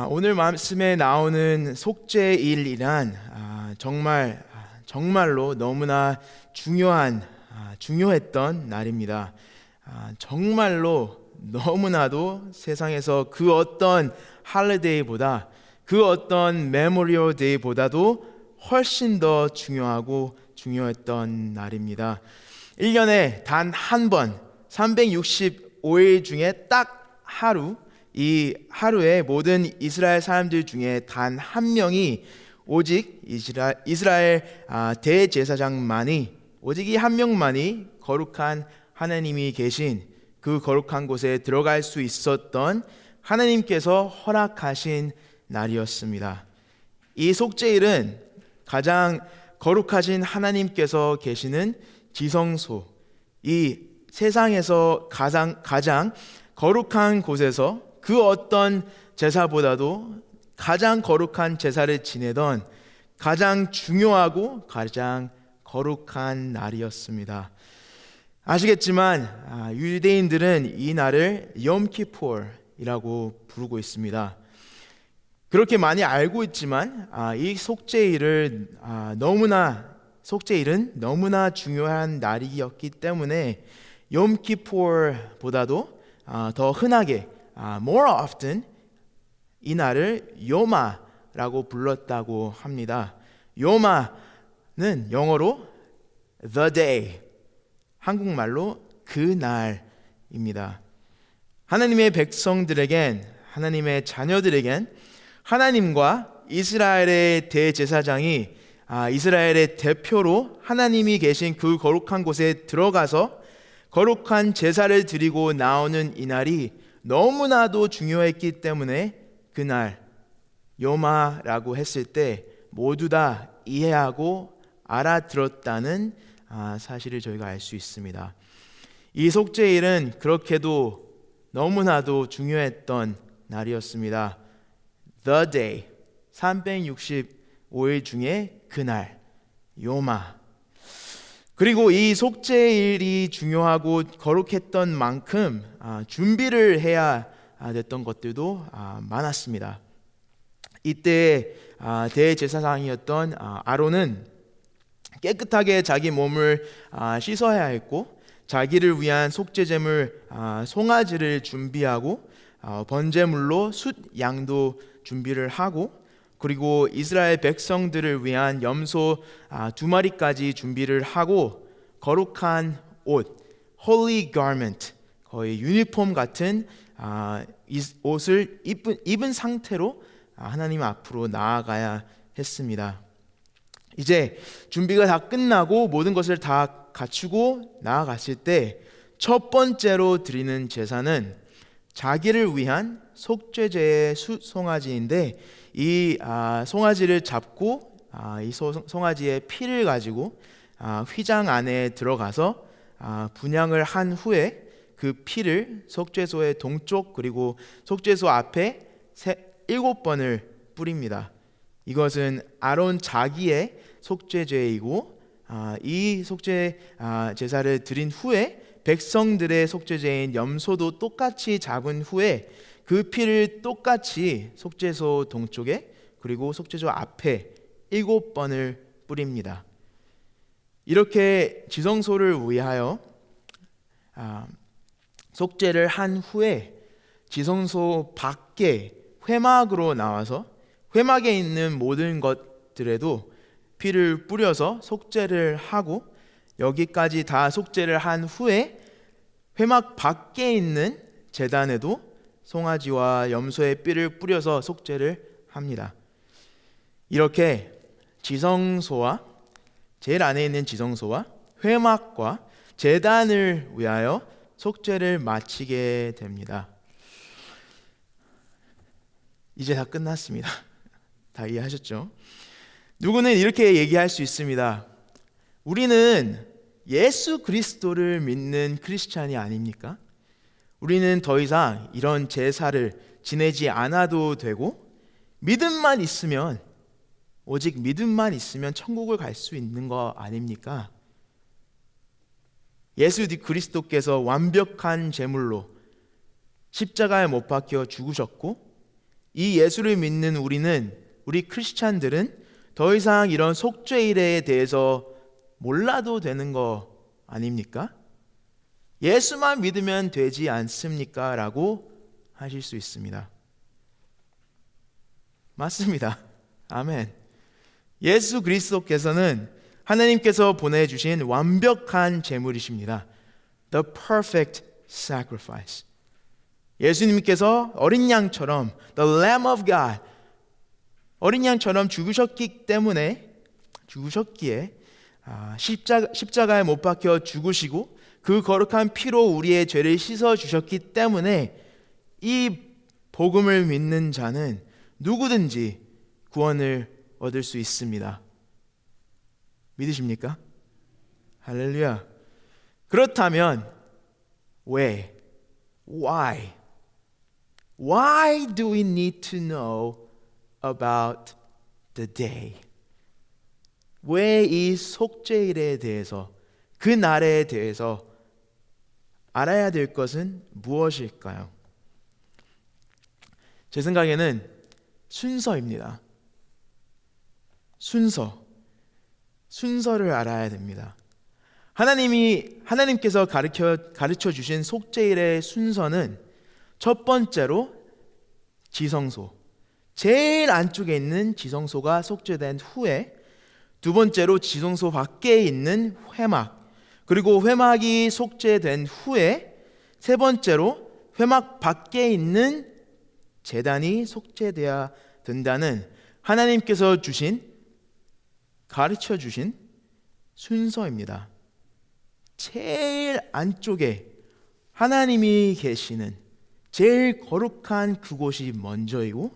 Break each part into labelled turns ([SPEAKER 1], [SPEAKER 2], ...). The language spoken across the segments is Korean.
[SPEAKER 1] 아, 오늘 말씀에 나오는 속죄일이란 아, 정말 아, 정말로 너무나 중요한 아, 중요했던 날입니다. 아, 정말로 너무나도 세상에서 그 어떤 할리데이보다 그 어떤 메모리얼 데이보다도 훨씬 더 중요하고 중요했던 날입니다. 1년에 단 한 번 365일 중에 딱 하루 이 하루에 모든 이스라엘 사람들 중에 단 한 명이 오직 이스라, 이스라엘 아, 대제사장만이 오직 이 한 명만이 거룩한 하나님이 계신 그 거룩한 곳에 들어갈 수 있었던 하나님께서 허락하신 날이었습니다. 이 속죄일은 가장 거룩하신 하나님께서 계시는 지성소, 이 세상에서 가장 가장 거룩한 곳에서 그 어떤 제사보다도 가장 거룩한 제사를 지내던 가장 중요하고 가장 거룩한 날이었습니다. 아시겠지만 아, 유대인들은 이 날을 염키포이라고 부르고 있습니다. 그렇게 많이 알고 있지만 아, 이 속죄일을 아, 너무나 속죄일은 너무나 중요한 날이었기 때문에 염키포보다도 더 흔하게 more often 이 날을 요마라고 불렀다고 합니다. 요마는 영어로 the day 한국말로 그날입니다. 하나님의 백성들에겐 하나님의 자녀들에겐 하나님과 이스라엘의 대제사장이 아, 이스라엘의 대표로 하나님이 계신 그 거룩한 곳에 들어가서 거룩한 제사를 드리고 나오는 이날이 너무나도 중요했기 때문에 그날 요마라고 했을 때 모두 다 이해하고 알아들었다는 아, 사실을 저희가 알 수 있습니다. 이 속죄일은 그렇게도 너무나도 중요했던 날이었습니다. The day 365일 중에 그날 요마 그리고 이 속죄일이 중요하고 거룩했던 만큼 아, 준비를 해야 됐던 것들도 아, 많았습니다. 이때 대제사장이었던 아론은 깨끗하게 자기 몸을 아, 씻어야 했고 자기를 위한 속죄제물 아, 송아지를 준비하고 아, 번제물로 숫 양도 준비를 하고 그리고 이스라엘 백성들을 위한 염소 두 마리까지 준비를 하고 거룩한 옷 holy garment 거의 유니폼 같은 옷을 입은, 상태로 하나님 앞으로 나아가야 했습니다. 이제 준비가 다 끝나고 모든 것을 다 갖추고 나아갔을 때 첫 번째로 드리는 제사는 자기를 위한 속죄제의 송아지인데 이 아, 송아지를 잡고 아, 이 송아지의 피를 가지고 아, 휘장 안에 들어가서 아, 분양을 한 후에 그 피를 속죄소의 동쪽 그리고 속죄소 앞에 세, 일곱 번을 뿌립니다. 이것은 아론 자기의 속죄죄이고 아, 이 속죄 아, 제사를 드린 후에 백성들의 속죄제인 염소도 똑같이 잡은 후에 그 피를 똑같이 속죄소 동쪽에 그리고 속죄소 앞에 일곱 번을 뿌립니다. 이렇게 지성소를 위하여 아, 속죄를 한 후에 지성소 밖에 회막으로 나와서 회막에 있는 모든 것들에도 피를 뿌려서 속죄를 하고 여기까지 다 속죄를 한 후에 회막 밖에 있는 재단에도 송아지와 염소의 삐를 뿌려서 속죄를 합니다. 이렇게 지성소와 제일 안에 있는 지성소와 회막과 재단을 위하여 속죄를 마치게 됩니다. 이제 다 끝났습니다. 다 이해하셨죠? 누구는 이렇게 얘기할 수 있습니다. 우리는 예수 그리스도를 믿는 크리스찬이 아닙니까? 우리는 더 이상 이런 제사를 지내지 않아도 되고 믿음만 있으면 오직 믿음만 있으면 천국을 갈 수 있는 거 아닙니까? 예수 그리스도께서 완벽한 제물로 십자가에 못 박혀 죽으셨고 이 예수를 믿는 우리는 우리 크리스찬들은 더 이상 이런 속죄일에 대해서 몰라도 되는 거 아닙니까? 예수만 믿으면 되지 않습니까? 라고 하실 수 있습니다. 맞습니다. 아멘. 예수 그리스도께서는 하나님께서 보내주신 완벽한 제물이십니다. The perfect sacrifice. 예수님께서 어린 양처럼 The Lamb of God 어린 양처럼 죽으셨기 때문에 죽으셨기에 아, 십자가, 십자가에 못 박혀 죽으시고 그 거룩한 피로 우리의 죄를 씻어 주셨기 때문에 이 복음을 믿는 자는 누구든지 구원을 얻을 수 있습니다. 믿으십니까? 할렐루야. 그렇다면 왜? Why? Why do we need to know about the day? 왜 이 속죄일에 대해서 그 날에 대해서 알아야 될 것은 무엇일까요? 제 생각에는 순서입니다. 순서. 순서를 알아야 됩니다. 하나님이 하나님께서 가르쳐 가르쳐 주신 속죄일의 순서는 첫 번째로 지성소. 제일 안쪽에 있는 지성소가 속죄된 후에 두 번째로 지성소 밖에 있는 회막. 그리고 회막이 속죄된 후에 세 번째로 회막 밖에 있는 재단이 속죄되어야 된다는 하나님께서 주신 가르쳐 주신 순서입니다. 제일 안쪽에 하나님이 계시는 제일 거룩한 그곳이 먼저이고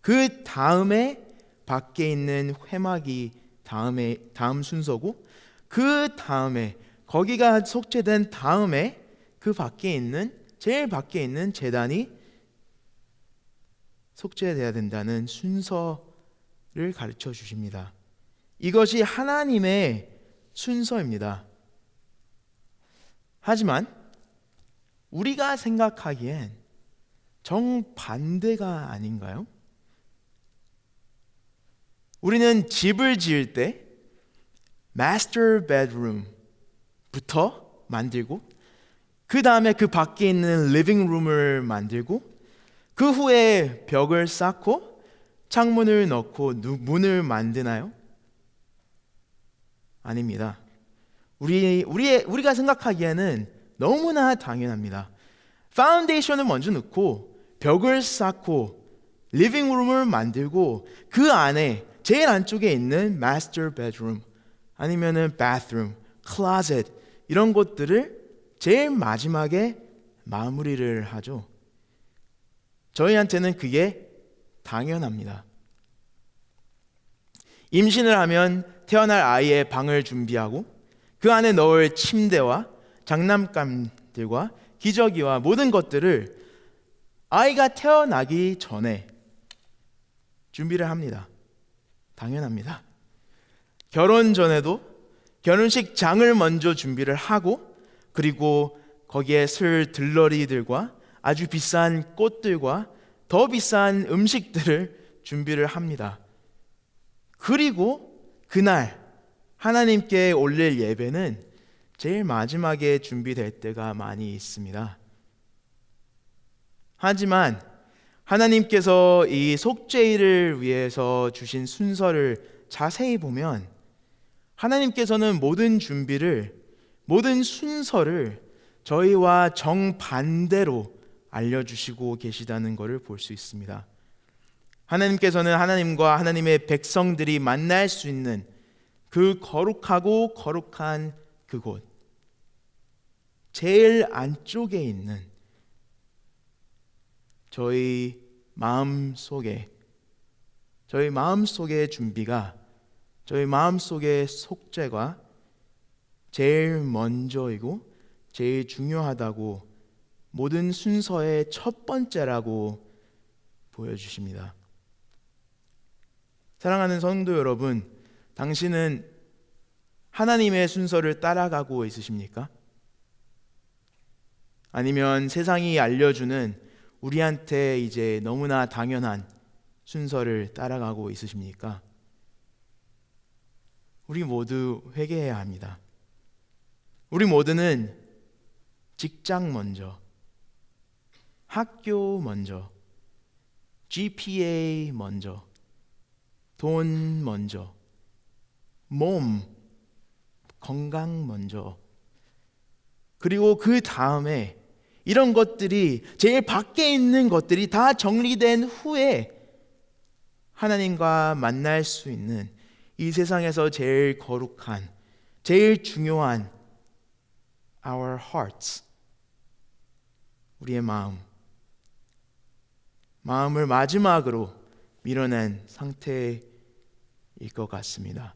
[SPEAKER 1] 그 다음에 밖에 있는 회막이 다음에 다음 순서고 그 다음에 거기가 속죄된 다음에 그 밖에 있는 제일 밖에 있는 재단이 속죄돼야 된다는 순서를 가르쳐 주십니다. 이것이 하나님의 순서입니다. 하지만 우리가 생각하기엔 정반대가 아닌가요? 우리는 집을 지을 때 master bedroom 부터 만들고 그 다음에 그 밖에 있는 room을 만들고 그 후에 벽을 쌓고 창문을 넣고 문을 만드나요? 아닙니다. 우리 우리 우리가 생각하기에는 너무나 당연합니다. 파운데이션을 먼저 넣고 벽을 쌓고 리빙룸을 만들고 그 안에 제일 안쪽에 있는 마스터 베드룸 아니면은 bathroom, closet 이런 것들을 제일 마지막에 마무리를 하죠. 저희한테는 그게 당연합니다. 임신을 하면 태어날 아이의 방을 준비하고 그 안에 넣을 침대와 장난감들과 기저귀와 모든 것들을 아이가 태어나기 전에 준비를 합니다. 당연합니다. 결혼 전에도 결혼식 장을 먼저 준비를 하고 그리고 거기에 슬 들러리들과 아주 비싼 꽃들과 더 비싼 음식들을 준비를 합니다. 그리고 그날 하나님께 올릴 예배는 제일 마지막에 준비될 때가 많이 있습니다. 하지만 하나님께서 이 속죄일을 위해서 주신 순서를 자세히 보면 하나님께서는 모든 준비를 모든 순서를 저희와 정반대로 알려주시고 계시다는 것을 볼 수 있습니다. 하나님께서는 하나님과 하나님의 백성들이 만날 수 있는 그 거룩하고 거룩한 그곳, 제일 안쪽에 있는 저희 마음 속에, 저희 마음 속의 준비가 저희 마음 속의 속죄가 제일 먼저이고 제일 중요하다고 모든 순서의 첫 번째라고 보여주십니다. 사랑하는 성도 여러분, 당신은 하나님의 순서를 따라가고 있으십니까? 아니면 세상이 알려주는 우리한테 이제 너무나 당연한 순서를 따라가고 있으십니까? 우리 모두 회개해야 합니다. 우리 모두는 직장 먼저, 학교 먼저, GPA 먼저, 돈 먼저, 몸, 건강 먼저, 그리고 그 다음에 이런 것들이 제일 밖에 있는 것들이 다 정리된 후에 하나님과 만날 수 있는 이 세상에서 제일 거룩한, 제일 중요한 our hearts. 우리의 마음. 마음을 마지막으로 밀어낸 상태일 것 같습니다.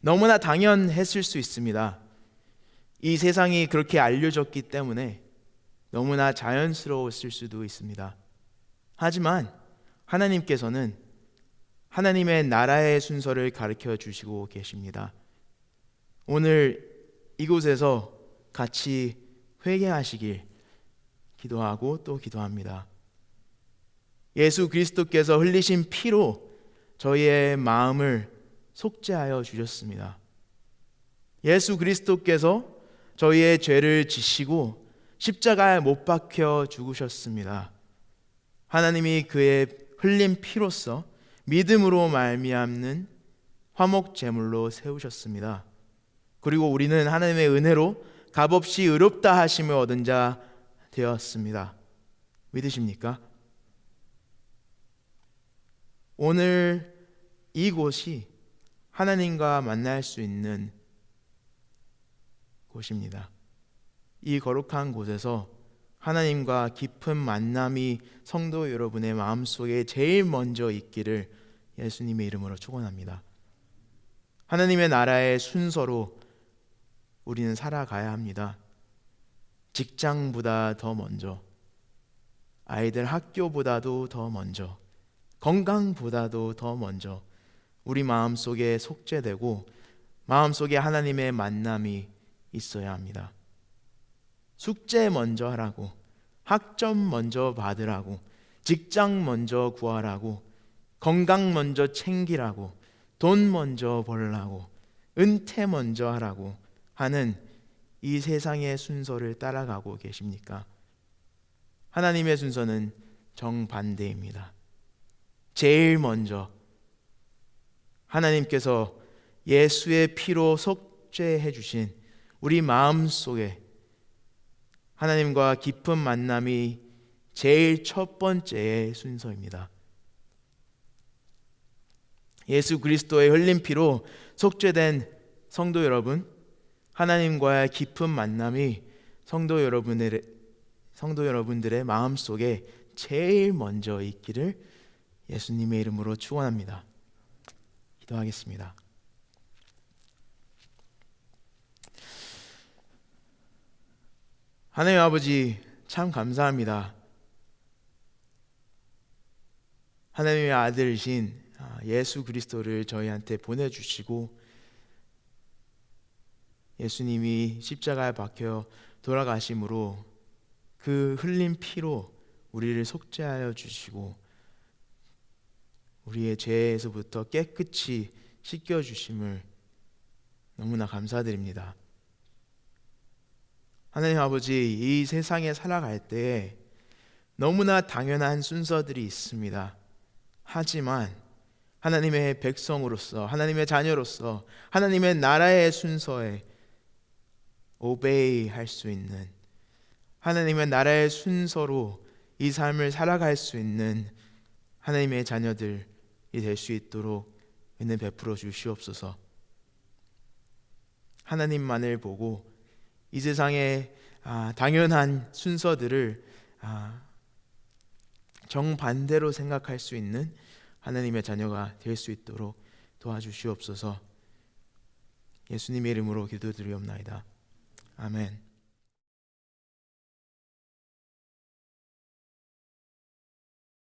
[SPEAKER 1] 너무나 당연했을 수 있습니다. 이 세상이 그렇게 알려졌기 때문에 너무나 자연스러웠을 수도 있습니다. 하지만 하나님께서는 하나님의 나라의 순서를 가르쳐 주시고 계십니다. 오늘 이곳에서 같이 회개하시길 기도하고 또 기도합니다. 예수 그리스도께서 흘리신 피로 저희의 마음을 속죄하여 주셨습니다. 예수 그리스도께서 저희의 죄를 지시고 십자가에 못 박혀 죽으셨습니다. 하나님이 그의 흘린 피로써 믿음으로 말미암는 화목 제물로 세우셨습니다. 그리고 우리는 하나님의 은혜로 값없이 의롭다 하심을 얻은 자 되었습니다. 믿으십니까? 오늘 이곳이 하나님과 만날 수 있는 곳입니다. 이 거룩한 곳에서 하나님과 깊은 만남이 성도 여러분의 마음속에 제일 먼저 있기를 예수님의 이름으로 축원합니다. 하나님의 나라의 순서로 우리는 살아가야 합니다. 직장보다 더 먼저, 아이들 학교보다도 더 먼저, 건강보다도 더 먼저 우리 마음 속에 속죄되고 마음 속에 하나님의 만남이 있어야 합니다. 숙제 먼저 하라고, 학점 먼저 받으라고, 직장 먼저 구하라고, 건강 먼저 챙기라고, 돈 먼저 벌라고, 은퇴 먼저 하라고 하는 이 세상의 순서를 따라가고 계십니까? 하나님의 순서는 정반대입니다. 제일 먼저 하나님께서 예수의 피로 속죄해 주신 우리 마음 속에 하나님과 깊은 만남이 제일 첫 번째의 순서입니다. 예수 그리스도의 흘린 피로 속죄된 성도 여러분, 하나님과의 깊은 만남이 성도 여러분의 성도 여러분들의 마음 속에 제일 먼저 있기를 예수님의 이름으로 축원합니다. 기도하겠습니다. 하나님 아버지 참 감사합니다. 하나님의 아들이신 아, 예수 그리스도를 저희한테 보내주시고 예수님이 십자가에 박혀 돌아가심으로 그 흘린 피로 우리를 속죄하여 주시고 우리의 죄에서부터 깨끗이 씻겨 주심을 너무나 감사드립니다. 하나님 아버지, 이 세상에 살아갈 때 너무나 당연한 순서들이 있습니다. 하지만 하나님의 백성으로서, 하나님의 자녀로서, 하나님의 나라의 순서에 오베이 할 수 있는 하나님의 나라의 순서로 이 삶을 살아갈 수 있는 하나님의 자녀들이 될 수 있도록 은혜 베풀어 주시옵소서. 하나님만을 보고 이 세상의 아, 당연한 순서들을 아, 정반대로 생각할 수 있는 하나님의 자녀가 될 수 있도록 도와주시옵소서. 예수님의 이름으로 기도드리옵나이다. 아멘.